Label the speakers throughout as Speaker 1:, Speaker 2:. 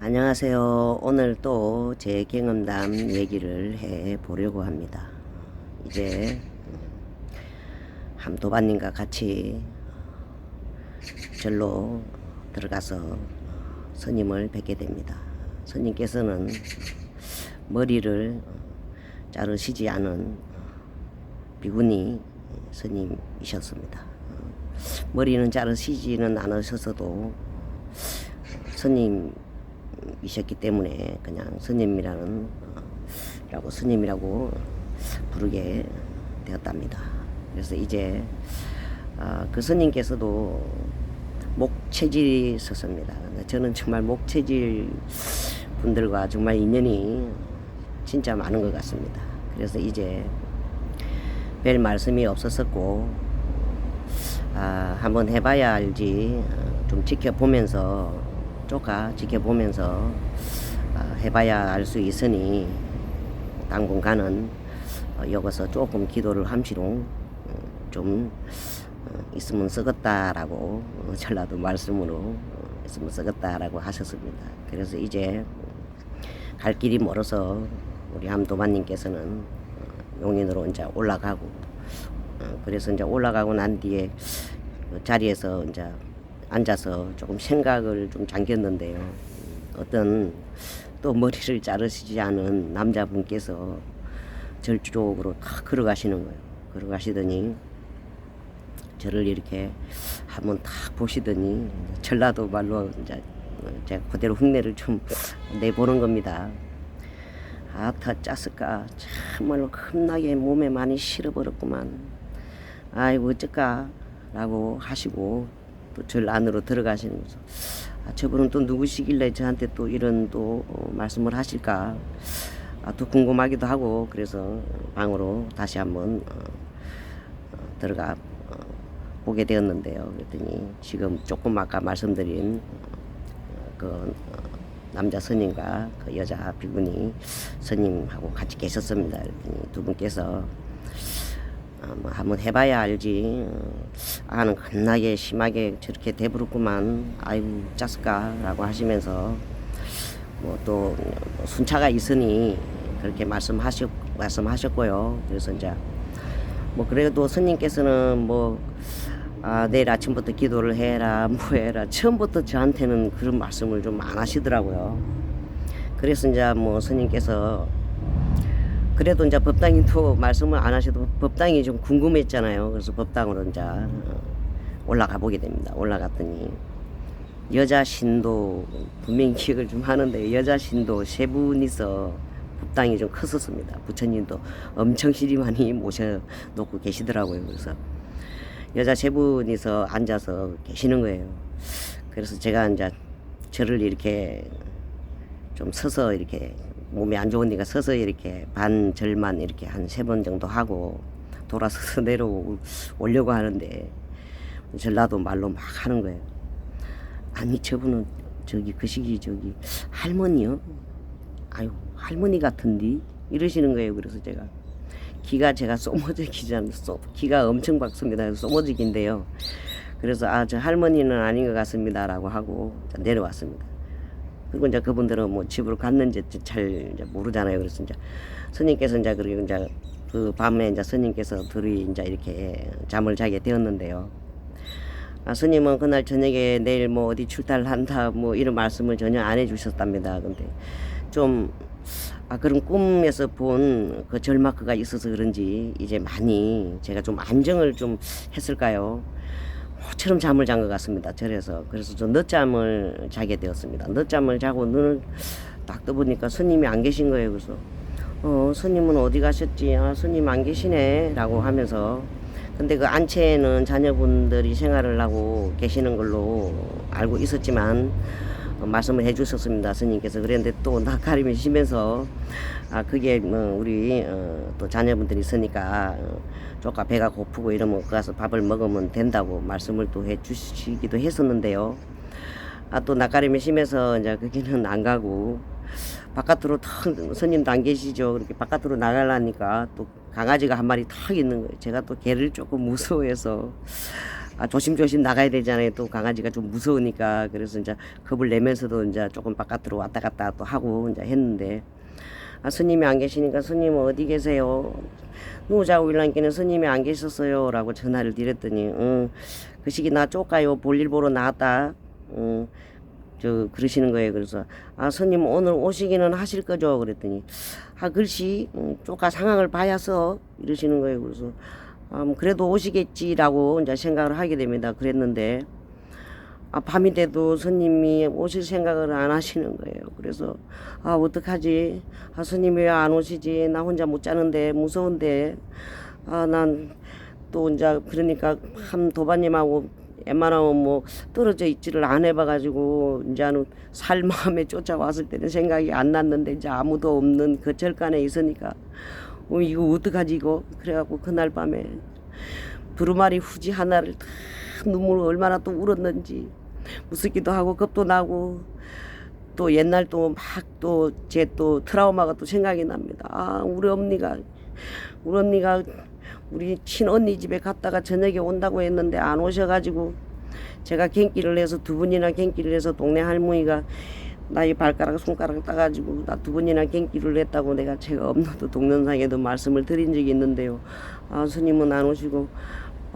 Speaker 1: 안녕하세요. 오늘 또 제 경험담 얘기를 해 보려고 합니다. 이제 함도반님과 같이 절로 들어가서 스님을 뵙게 됩니다. 스님께서는 머리를 자르시지 않은 비구니 스님이셨습니다. 머리는 자르시지는 않으셨어도 스님 이셨기 때문에 그냥 스님이라는 어, 라고 스님이라고 부르게 되었답니다. 그래서 이제 어, 그 스님께서도 목체질이 있었습니다. 저는 정말 목체질 분들과 정말 인연이 진짜 많은 것 같습니다. 그래서 이제 별 말씀이 없었었고 아, 한번 해봐야 알지 어, 좀 지켜보면서 쪼까 지켜보면서 아, 해봐야 알 수 있으니 당분간은 어, 여기서 조금 기도를 함시롱 어, 좀 어, 있으면 쓰겠다라고 어, 전라도 말씀으로 어, 있으면 쓰겠다라고 하셨습니다. 그래서 이제 갈 길이 멀어서 우리 함도마님께서는 어, 용인으로 이제 올라가고 어, 그래서 이제 올라가고 난 뒤에 그 자리에서 이제 앉아서 조금 생각을 좀 잠겼는데요. 음, 어떤 또 머리를 자르시지 않은 남자분께서 절 쪽으로 탁 걸어가시는 거예요. 걸어가시더니 저를 이렇게 한번 탁 보시더니 전라도 말로 이제 제가 그대로 흉내를 좀 내보는 겁니다. 아타 짰을까 참말로 겁나게 몸에 많이 실어버렸구만. 아이고 어쩔까 라고 하시고 또 절 안으로 들어가시는 거죠. 아, 저분은 또 누구시길래 저한테 또 이런 또 어, 말씀을 하실까 아, 또 궁금하기도 하고 그래서 방으로 다시 한번 어, 어, 들어가 어, 보게 되었는데요. 그랬더니 지금 조금 아까 말씀드린 어, 그 어, 남자 스님과 그 여자 비구니 스님하고 같이 계셨습니다. 그랬더니 두 분께서 어, 뭐 한번 해봐야 알지. 어, 아는 겁나게 심하게 저렇게 대부르구만. 아이고 짰을까라고 하시면서 뭐 또 순차가 있으니 그렇게 말씀하셨 말씀하셨고요. 그래서 이제 뭐 그래도 스님께서는 뭐 아, 내일 아침부터 기도를 해라, 뭐 해라. 처음부터 저한테는 그런 말씀을 좀 안 하시더라고요. 그래서 이제 뭐 스님께서 그래도 이제 법당이 또 말씀을 안 하셔도 법당이 좀 궁금했잖아요. 그래서 법당으로 이제 어, 올라가 보게 됩니다. 올라갔더니 여자 신도 분명히 기억을 좀 하는데 여자 신도 세 분이서 법당이 좀 컸었습니다. 부처님도 엄청 시리 많이 모셔놓고 계시더라고요. 그래서 여자 세 분이서 앉아서 계시는 거예요. 그래서 제가 이제 저를 이렇게 좀 서서 이렇게 몸이 안 좋으니까 서서 이렇게 반절만 이렇게 한 세 번 정도 하고 돌아서서 내려오려고 하는데 전라도 말로 막 하는 거예요. 아니 저분은 저기 그 시기 저기 할머니요? 아유 할머니 같은디 이러시는 거예요. 그래서 제가 기가 제가 소모적이잖아요. 기가 엄청 박습니다. 소모적인데요. 그래서 아 저 할머니는 아닌 것 같습니다라고 하고 내려왔습니다. 그리고 이제 그분들은 뭐 집으로 갔는지 잘 모르잖아요. 그래서 이제 스님께서 이제 그리고 이제 그 밤에 이제 스님께서 둘이 이제 이렇게 잠을 자게 되었는데요. 아, 스님은 그날 저녁에 내일 뭐 어디 출타를 한다 뭐 이런 말씀을 전혀 안 해주셨답니다. 근데 좀 아, 그런 꿈에서 본 그 절마크가 있어서 그런지 이제 많이 제가 좀 안정을 좀 했을까요? 모처럼 잠을 잔 것 같습니다. 절에서. 그래서 저 늦잠을 자게 되었습니다. 늦잠을 자고 눈을 딱 떠보니까 스님이 안 계신 거예요. 그래서 어, 스님은 어디 가셨지? 아, 스님 안 계시네. 라고 하면서 근데 그 안채에는 자녀분들이 생활을 하고 계시는 걸로 알고 있었지만 어, 말씀을 해 주셨습니다. 스님께서 그랬는데 또 낯가림이 심해서 아 그게 뭐 우리 어, 또 자녀분들이 있으니까 어, 조카 배가 고프고 이러면 그 가서 밥을 먹으면 된다고 말씀을 또 해 주시기도 했었는데요. 아 또 낯가림이 심해서 이제 거기는 안 가고 바깥으로 탁 스님도 안 계시죠. 그렇게 바깥으로 나가려니까 또 강아지가 한 마리 탁 있는 거예요. 제가 또 개를 조금 무서워해서 아, 조심조심 나가야 되잖아요. 또 강아지가 좀 무서우니까 그래서 이제 겁을 내면서도 이제 조금 바깥으로 왔다 갔다 또 하고 이제 했는데 아, 스님이 안 계시니까 스님 어디 계세요? 누구 자고 일랑기는 스님이 안 계셨어요. 라고 전화를 드렸더니, 응, 그 시기 나 쫓가요. 볼일 보러 나왔다. 응, 저, 그러시는 거예요. 그래서, 아, 스님 오늘 오시기는 하실 거죠? 그랬더니, 아, 글씨, 응, 쫓가 상황을 봐야서 이러시는 거예요. 그래서, 아, 뭐 그래도 오시겠지라고 이제 생각을 하게 됩니다. 그랬는데, 아, 밤이 돼도 스님이 오실 생각을 안 하시는 거예요. 그래서, 아, 어떡하지? 아, 스님이 왜 안 오시지? 나 혼자 못 자는데, 무서운데. 아, 난 또 이제, 그러니까, 참, 도바님하고 웬만하면 뭐, 떨어져 있지를 안 해봐가지고, 이제는 살 마음에 쫓아왔을 때는 생각이 안 났는데, 이제 아무도 없는 그 절간에 있으니까, 어, 이거 어떡하지, 이거? 그래갖고, 그날 밤에, 두루마리 후지 하나를 다 눈물을 얼마나 또 울었는지 무섭기도 하고 겁도 나고 또 옛날 또 막 또제또 트라우마가 또 생각이 납니다. 아 우리 언니가 우리 언니가 우리 친언니 집에 갔다가 저녁에 온다고 했는데 안 오셔가지고 제가 갱기를 해서 두 분이나 갱기를 해서 동네 할머니가 나이 발가락 손가락 따가지고 나 두 번이나 갱기를 했다고 내가 제가 업로드 동영상에도 말씀을 드린 적이 있는데요. 아 스님은 안 오시고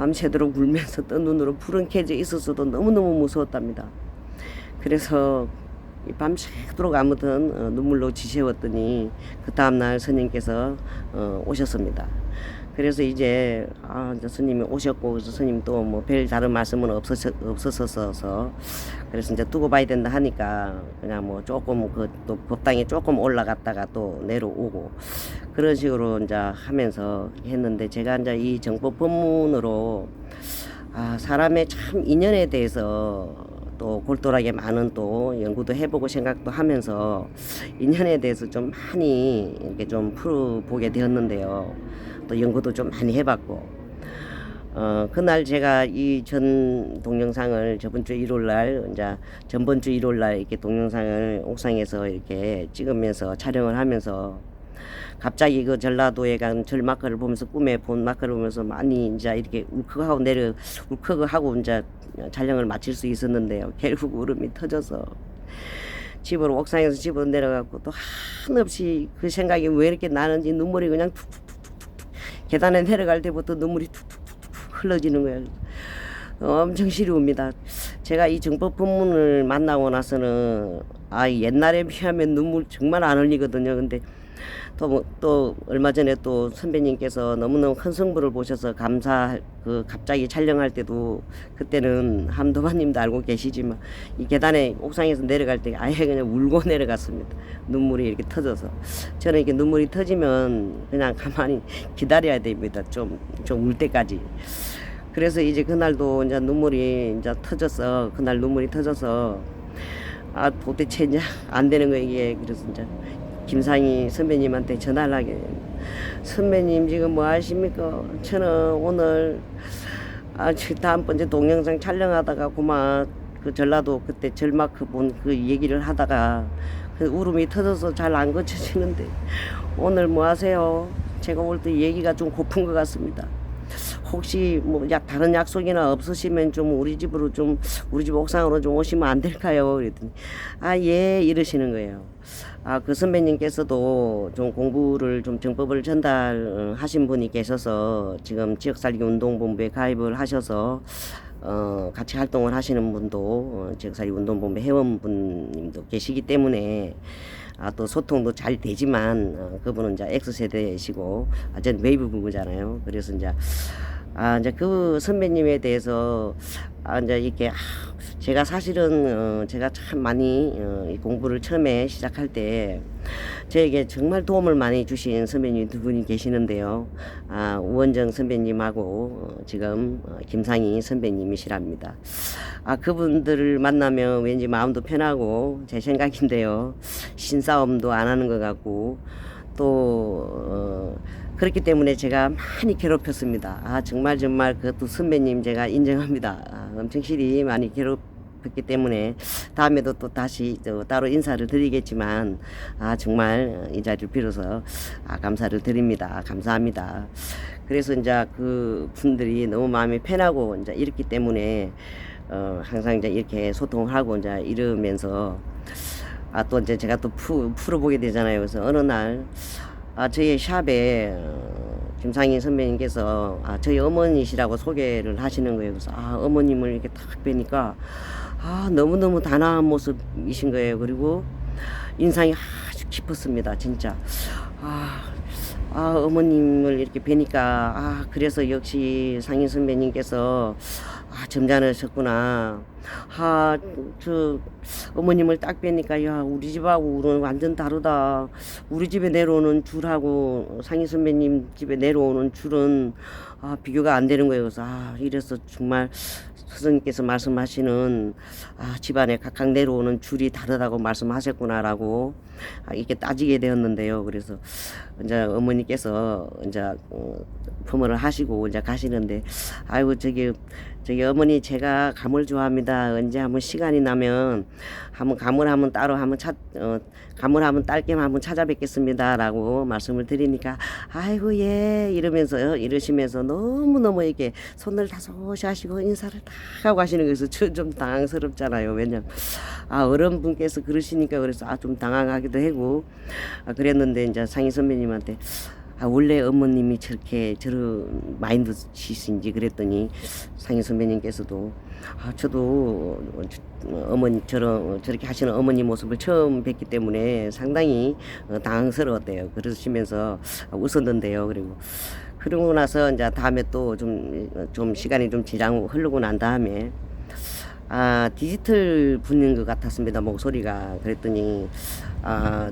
Speaker 1: 밤새도록 울면서 뜬 눈으로 푸른 캐져 있었어도 너무너무 무서웠답니다. 그래서 이 밤새도록 아무튼 어, 눈물로 지새웠더니 그 다음날 스님께서 어, 오셨습니다. 그래서 이제 아 이제 스님이 오셨고 그래서 스님 또 뭐 별 다른 말씀은 없었 없었어서 그래서 이제 두고 봐야 된다 하니까 그냥 뭐 조금 그 또 법당에 조금 올라갔다가 또 내려오고 그런 식으로 이제 하면서 했는데 제가 이제 이 정법 법문으로 아 사람의 참 인연에 대해서 또 골똘하게 많은 또 연구도 해보고 생각도 하면서 인연에 대해서 좀 많이 이렇게 좀 풀어보게 되었는데요. 또 연구도 좀 많이 해봤고 어 그날 제가 이 전 동영상을 저번 주 일요일 날 이제 전번 주 일요일 날 이렇게 동영상을 옥상에서 이렇게 찍으면서 촬영을 하면서 갑자기 그 전라도에 간 절마크를 보면서 꿈에 본 마크를 보면서 많이 이제 이렇게 울컥하고 내려 울컥하고 이제 촬영을 마칠 수 있었는데요. 결국 울음이 터져서 집으로 옥상에서 집으로 내려가고 또 한없이 그 생각이 왜 이렇게 나는지 눈물이 그냥 툭툭툭툭툭 계단에 내려갈 때부터 눈물이 툭툭툭툭 흘러지는 거예요. 엄청 시리웁니다. 제가 이 정법 법문을 만나고 나서는 아 옛날에 비하면 눈물 정말 안 흘리거든요. 근데 또, 뭐- 또 얼마 전에 또 선배님께서 너무너무 큰 성부를 보셔서 감사 그 갑자기 촬영할 때도 그때는 함도마님도 알고 계시지만 이 계단에 옥상에서 내려갈 때 아예 그냥 울고 내려갔습니다. 눈물이 이렇게 터져서 저는 이렇게 눈물이 터지면 그냥 가만히 기다려야 됩니다. 좀 좀 울 때까지. 그래서 이제 그날도 이제 눈물이 이제 터져서 그날 눈물이 터져서 아 도대체 이제 안 되는 거 이게 그래서 이제 김상희 선배님한테 전화를 하게. 선배님 지금 뭐 하십니까? 저는 오늘 아저 다음번째 동영상 촬영하다가 그만 그 전라도 그때 절마크 본 그 얘기를 하다가 그 울음이 터져서 잘 안 고쳐지는데 오늘 뭐 하세요? 제가 올때 얘기가 좀 고픈 것 같습니다. 혹시 뭐약 다른 약속이나 없으시면 좀 우리 집으로 좀 우리 집 옥상으로 좀 오시면 안 될까요? 그랬더니 아 예 이러시는 거예요. 아 그 선배님께서도 좀 공부를 좀 정법을 전달하신 분이 계셔서 지금 지역살기 운동본부에 가입을 하셔서 어 같이 활동을 하시는 분도 어, 지역살기 운동본부 회원분님도 계시기 때문에 아, 또 소통도 잘 되지만 어, 그분은 이제 X 세대이시고 아, 전 웨이브 부부잖아요. 그래서 이제 아 이제 그 선배님에 대해서 아 이제 이렇게 아, 제가 사실은 어, 제가 참 많이 어, 이 공부를 처음에 시작할 때 저에게 정말 도움을 많이 주신 선배님 두 분이 계시는데요. 아 우원정 선배님하고 어, 지금 어, 김상희 선배님이시랍니다. 아 그분들을 만나면 왠지 마음도 편하고 제 생각인데요. 신싸움도 안 하는 것 같고 또 어, 그렇기 때문에 제가 많이 괴롭혔습니다. 아 정말 정말 그것도 선배님 제가 인정합니다. 아, 엄청 실이 많이 괴롭 뵙기 때문에 다음에도 또 다시 또 따로 인사를 드리겠지만 아 정말 이 자리를 빌어서 아 감사를 드립니다. 감사합니다. 그래서 이제 그 분들이 너무 마음이 편하고 이제 이렇기 때문에 어 항상 이제 이렇게 소통을 하고 이제 이러면서 아 또 이제 제가 또 푸, 풀어보게 되잖아요. 그래서 어느 날 아, 저희 샵에 어, 김상희 선배님께서 아, 저희 어머니시라고 소개를 하시는 거예요. 그래서 아, 어머님을 이렇게 딱 뵈니까 아, 너무너무 단아한 모습이신 거예요. 그리고 인상이 아주 깊었습니다. 진짜. 아, 아, 어머님을 이렇게 뵈니까 아, 그래서 역시 상희 선배님께서 아, 점잖으셨구나. 아, 저 어머님을 딱 뵈니까 야, 우리 집하고는 완전 다르다. 우리 집에 내려오는 줄하고 상희 선배님 집에 내려오는 줄은 아, 비교가 안 되는 거예요. 그래서 아, 이래서 정말 스승님께서 말씀하시는 아, 집안에 각각 내려오는 줄이 다르다고 말씀하셨구나라고 아, 이렇게 따지게 되었는데요. 그래서 이제 어머니께서 이제 어, 품어를 하시고 이제 가시는데 아이고 저기 저기 어머니 제가 감을 좋아합니다. 언제 한번 시간이 나면 한번 감을 한번 따로 한번 찾 어, 감을 한번 딸겸 한번 찾아뵙겠습니다라고 말씀을 드리니까 아이고 예 이러면서 이러시면서 너무 너무 이렇게 손을 다소시 하시고 인사를 다 하고 하시는 거에서 저좀 당황스럽잖아요. 왜냐면 아 어른 분께서 그러시니까 그래서 아 좀 당황하기도 하고 아, 그랬는데 이제 상희 선배님 한테 아, 원래 어머님이 저렇게 저런 마인드시신지 그랬더니 상희 선배님께서도 아, 저도 어, 저- 어머니 저런 저렇게 하시는 어머니 모습을 처음 뵙기 때문에 상당히 어, 당황스러웠대요. 그러시면서 웃었는데요. 그리고 그러고 나서 이제 다음에 또 좀 좀 시간이 좀 지나고 흐르고 난 다음에 아 디지털 분인 것 같았습니다 목소리가 그랬더니 아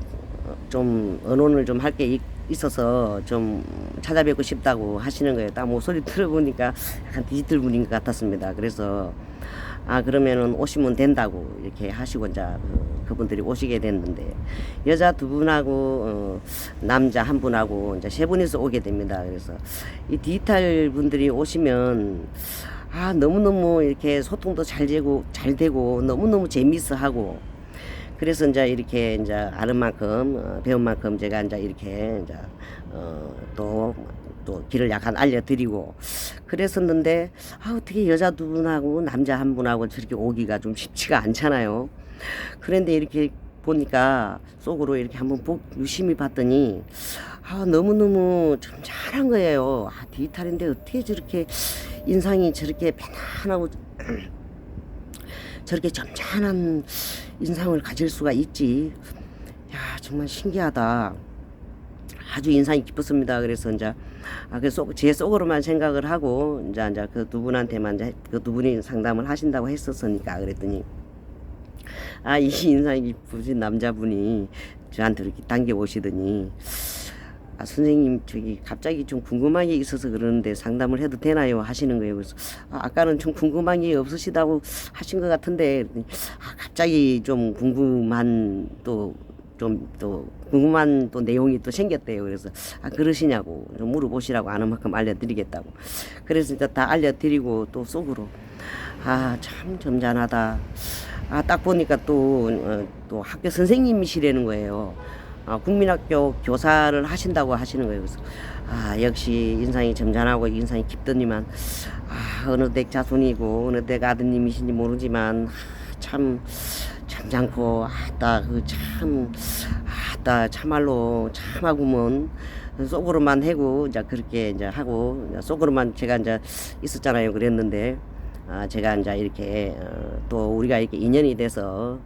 Speaker 1: 좀 언론을 좀 할 게 있어서 좀 찾아뵙고 싶다고 하시는 거예요. 딱 목소리 들어보니까 약간 디지털 분인 것 같았습니다. 그래서 아 그러면은 오시면 된다고 이렇게 하시고 이제 그, 그분들이 오시게 됐는데 여자 두 분하고 어, 남자 한 분하고 이제 세 분이서 오게 됩니다. 그래서 이 디지털 분들이 오시면 아 너무너무 이렇게 소통도 잘 되고 잘 되고 너무너무 재미있어 하고 그래서 이제 이렇게 이제 아는 만큼 어, 배운 만큼 제가 이제 이렇게 이제 어또 또 길을 약간 알려드리고 그랬었는데 아 어떻게 여자 두 분하고 남자 한 분하고 저렇게 오기가 좀 쉽지가 않잖아요. 그런데 이렇게 보니까 속으로 이렇게 한번 보, 유심히 봤더니 아 너무너무 좀 잘한 거예요. 아 디지털인데 어떻게 저렇게 인상이 저렇게 편안하고 저렇게 점잖은 인상을 가질 수가 있지. 야 정말 신기하다. 아주 인상이 깊었습니다. 그래서 이제 아, 그 속, 제 속으로만 생각을 하고 이제 이제 그 두 분한테만 이제 그 두 분이 상담을 하신다고 했었으니까 그랬더니 아 이 인상이 깊으신 남자분이 저한테 이렇게 당겨 오시더니 아 선생님 저기 갑자기 좀 궁금한 게 있어서 그러는데 상담을 해도 되나요 하시는 거예요. 그래서 아, 아까는 좀 궁금한 게 없으시다고 하신 것 같은데 아, 갑자기 좀 궁금한 또좀또 궁금한 또 내용이 또 생겼대요. 그래서 아 그러시냐고 좀 물어보시라고 아는 만큼 알려드리겠다고. 그래서 이제 다 알려드리고 또 속으로 아 참 점잖하다. 아 딱 보니까 또 어, 또 학교 선생님이시라는 거예요. 아, 국민학교 교사를 하신다고 하시는 거예요. 그래서 아 역시 인상이 점잖하고 인상이 깊더니만 아 어느 댁 자손이고 어느 댁 아드님이신지 모르지만 아, 참 점잖고 아따 그참 아따 참말로 참하구먼 속으로만 해고 이제 그렇게 이제 하고 이제 속으로만 제가 이제 있었잖아요. 그랬는데 아, 제가 이제 이렇게 어, 또 우리가 이렇게 인연이 돼서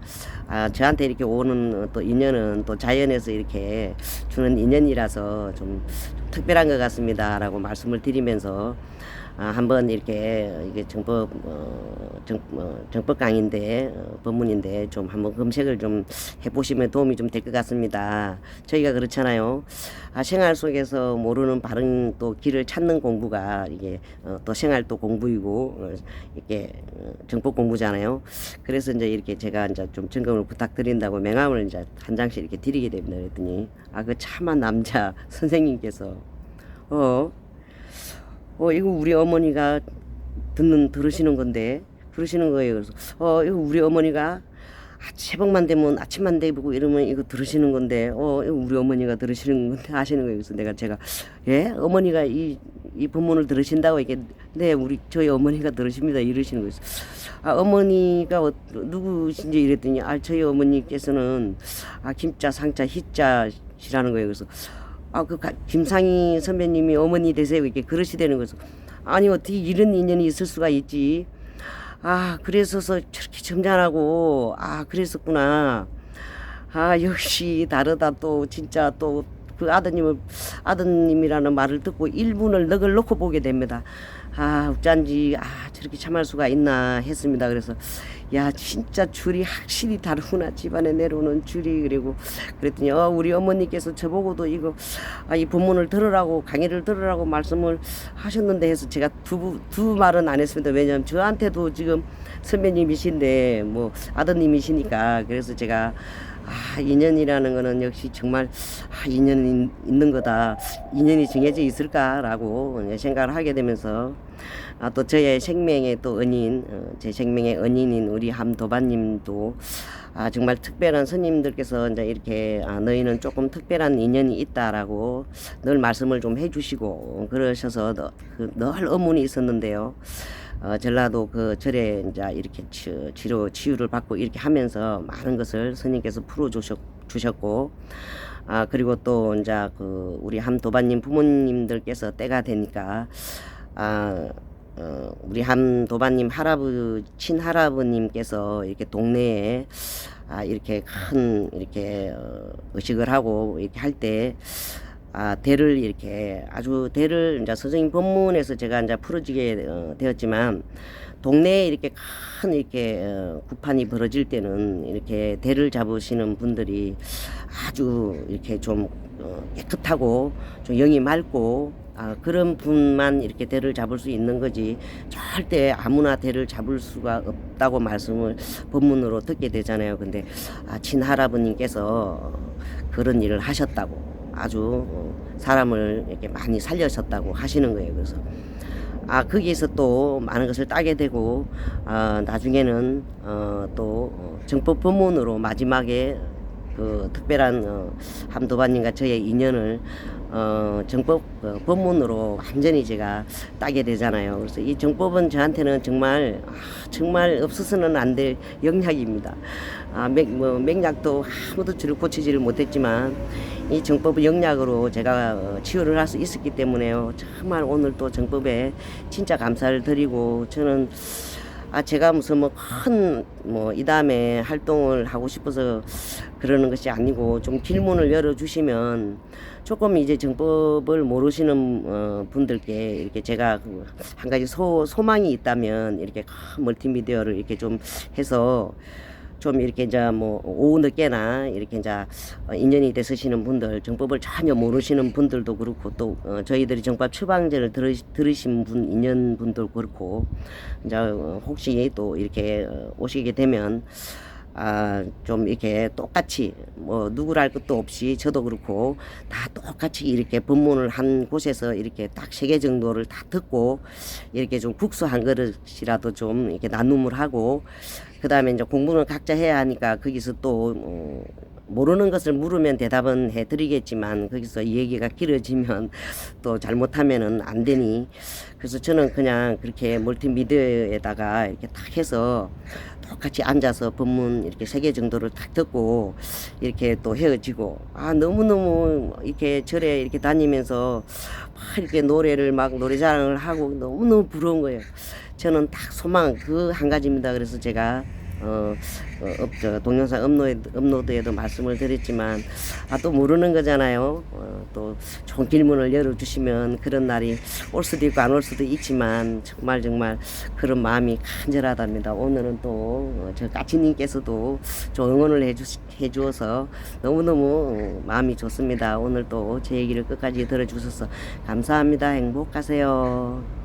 Speaker 1: 아, 저한테 이렇게 오는 또 인연은 또 자연에서 이렇게 주는 인연이라서 좀, 좀 특별한 것 같습니다라고 말씀을 드리면서 아, 한번 이렇게 이게 정법 어, 정, 어, 정법 강인데 어, 법문인데 좀 한번 검색을 좀 해보시면 도움이 좀 될 것 같습니다. 저희가 그렇잖아요. 아, 생활 속에서 모르는 바른 또 길을 찾는 공부가 이게 어, 또 생활 또 공부이고 어, 이렇게 어, 정법 공부잖아요. 그래서 이제 이렇게 제가 이제 좀 점검을 부탁드린다고 명함을 이제 한 장씩 이렇게 드리게 됩니다. 그랬더니 아 그 참한 남자 선생님께서 어. 어, 이거 우리 어머니가 듣는, 들으시는 건데, 그러시는 거예요. 그래서 어 이거 우리 어머니가 아, 새벽만 되면 아침만 되고 이러면 이거 들으시는 건데 어 이거 우리 어머니가 들으시는 건데 하시는 거예요. 그래서 내가 제가 예 어머니가 이 이 본문을 들으신다고 이게 네 우리 저희 어머니가 들으십니다 이러시는 거예요. 아 어머니가 어, 누구신지 이랬더니 아 저희 어머니께서는 아 김자 상자 희자시라는 거예요. 그래서 아그 김상희 선배님이 어머니 되세요 이렇게 그러시다는 거죠. 아니 어떻게 이런 인연이 있을 수가 있지? 아 그래서서 저렇게 점잖하고 아 그랬었구나. 아 역시 다르다 또 진짜 또 그 아드님을 아드님이라는 말을 듣고 1분을 넋을 놓고 보게 됩니다. 아 어쩐지 아 저렇게 참할 수가 있나 했습니다. 그래서 야 진짜 줄이 확실히 다르구나 집안에 내려오는 줄이 그리고 그랬더니 어 우리 어머니께서 저보고도 이거 아, 이 본문을 들으라고 강의를 들으라고 말씀을 하셨는데 해서 제가 두, 두 말은 안 했습니다. 왜냐하면 저한테도 지금 선배님이신데 뭐 아드님이시니까 그래서 제가 아, 인연이라는 거는 역시 정말 아, 인연이 있는 거다. 인연이 정해져 있을까라고 생각을 하게 되면서 아, 또 저의 생명의 또 은인, 어, 제 생명의 은인인 우리 함도반님도 아, 정말 특별한 스님들께서 이제 이렇게 아, 너희는 조금 특별한 인연이 있다라고 늘 말씀을 좀 해주시고 그러셔서 너- 그 늘 의문이 있었는데요. 어, 전라도 그 절에 이제 이렇게 치, 치료 치유를 받고 이렇게 하면서 많은 것을 스님께서 풀어 주셨, 주셨고 아 그리고 또 이제 그 우리 함 도반님 부모님들께서 때가 되니까 아 어, 우리 함 도반님 할아버지 친할아버님께서 이렇게 동네에 아 이렇게 큰 이렇게 어, 의식을 하고 이렇게 할 때 아, 대를 이렇게 아주 대를 이제 선생님 법문에서 제가 이제 풀어지게 어, 되었지만 동네에 이렇게 큰 이렇게 어, 구판이 벌어질 때는 이렇게 대를 잡으시는 분들이 아주 이렇게 좀 어, 깨끗하고 좀 영이 맑고 아, 그런 분만 이렇게 대를 잡을 수 있는 거지 절대 아무나 대를 잡을 수가 없다고 말씀을 법문으로 듣게 되잖아요. 근데 아, 친할아버님께서 그런 일을 하셨다고 아주 어, 사람을 이렇게 많이 살려셨다고 하시는 거예요. 그래서 아 거기에서 또 많은 것을 따게 되고 아, 나중에는 어, 또 어, 정법 법문으로 마지막에 그 특별한 어, 함도반님과 저의 인연을 어, 정법 어, 법문으로 완전히 제가 따게 되잖아요. 그래서 이 정법은 저한테는 정말 아, 정말 없어서는 안 될 영약입니다. 아, 맥, 뭐, 맥약도 아무도 저를 고치지를 못했지만 이 정법을 영약으로 제가 어, 치유를 할 수 있었기 때문에요. 정말 오늘 또 정법에 진짜 감사를 드리고 저는 아 제가 무슨 뭐 큰 뭐 이 다음에 활동을 하고 싶어서 그러는 것이 아니고 좀 길문을 열어 주시면 조금 이제 정법을 모르시는 어, 분들께 이렇게 제가 그한 가지 소 소망이 있다면 이렇게 큰 멀티미디어를 이렇게 좀 해서 좀 이렇게 이제 뭐 오후 늦게나 이렇게 이제 어, 인연이 되시는 분들 정법을 전혀 모르시는 분들도 그렇고 또 어, 저희들이 정법 처방전을 들으, 들으신 분 인연 분들 그렇고 이제 어, 혹시 또 이렇게 어, 오시게 되면 아, 좀 이렇게 똑같이 뭐 누구랄 것도 없이 저도 그렇고 다 똑같이 이렇게 법문을 한 곳에서 이렇게 딱 세 개 정도를 다 듣고 이렇게 좀 국수 한 그릇이라도 좀 이렇게 나눔을 하고 그 다음에 이제 공부는 각자 해야 하니까 거기서 또 어, 모르는 것을 물으면 대답은 해드리겠지만 거기서 이 얘기가 길어지면 또 잘못하면은 안 되니 그래서 저는 그냥 그렇게 멀티미디어에다가 이렇게 딱 해서 똑같이 앉아서 법문 이렇게 세 개 정도를 딱 듣고 이렇게 또 헤어지고 아 너무너무 이렇게 절에 이렇게 다니면서 막 이렇게 노래를 막 노래자랑을 하고 너무너무 부러운 거예요. 저는 딱 소망 그 한 가지입니다. 그래서 제가 어, 어, 업, 저, 동영상 업로드, 업로드에도 말씀을 드렸지만, 아, 또 모르는 거잖아요. 어, 또 좋은 길문을 열어주시면 그런 날이 올 수도 있고 안 올 수도 있지만, 정말 정말 그런 마음이 간절하답니다. 오늘은 또, 어, 저 까치님께서도 좀 응원을 해주, 해주어서 너무너무 어, 마음이 좋습니다. 오늘 또 제 얘기를 끝까지 들어주셔서 감사합니다. 행복하세요.